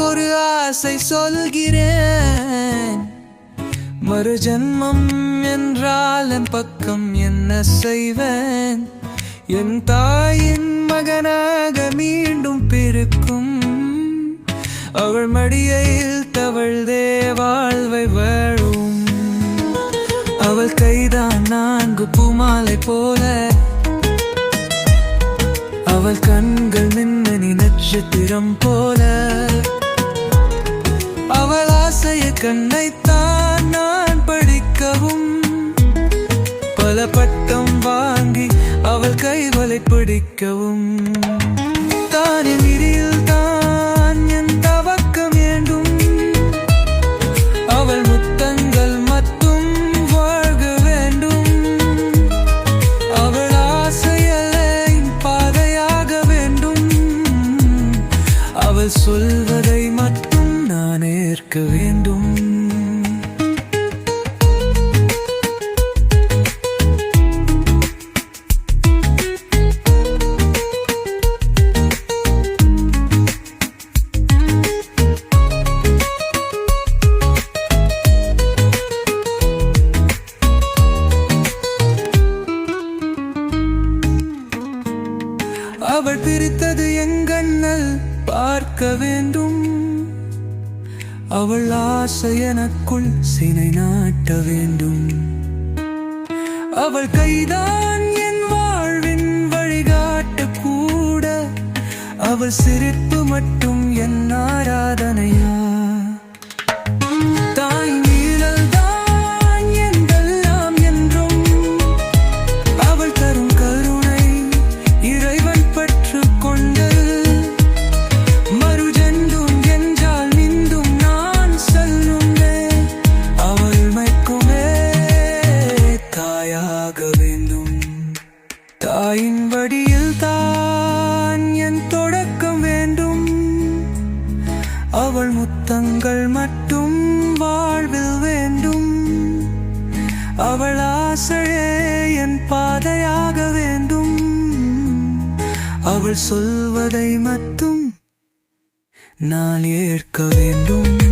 ஒரு ஆசை சொல்கிறேன். மறு ஜென்மம் என்றால் என் பக்கம் என்ன செய்வேன்? என் தாயின் மகனாக மீண்டும் பிறக்கும். அவள் மடியில் தவழ்தே வாழ்வை வாழும். அவள் கைதான் நான்கு பூமாலை போல. அவள் கண்கள் மின்னணி நட்சத்திரம் போல. கண்ணைத்தான் நான் படிக்கவும் பல பட்டம் வாங்கி அவள் கைவலை பிடிக்கவும். தானின் இடியில் தான் என் தவக்கம் வேண்டும் அவள் முத்தங்கள் மட்டும் வாழ்க வேண்டும். அவள் ஆசையலை பாதையாக வேண்டும். அவள் சொல்வதை மட்டும் நான் ஏற்க வேண்டும். அவள் பிரித்தது எங்கண்ணல் பார்க்க வேண்டும். அவள் ஆசை எனக்குள் சினை நாட்ட வேண்டும். அவள் கைதான் என் வாழ்வின் வழிகாட்ட கூட. அவள் சிரிப்பு மட்டும் என் ஆராதனையா? தாயின் வடியில் தான் என் தொடக்கம் வேண்டும். அவள் முத்தங்கள் மட்டும் வாழ்வில் வேண்டும். அவள் ஆசையே என் பாதையாக வேண்டும். அவள் சொல்வதை மட்டும் நான் ஏற்க வேண்டும்.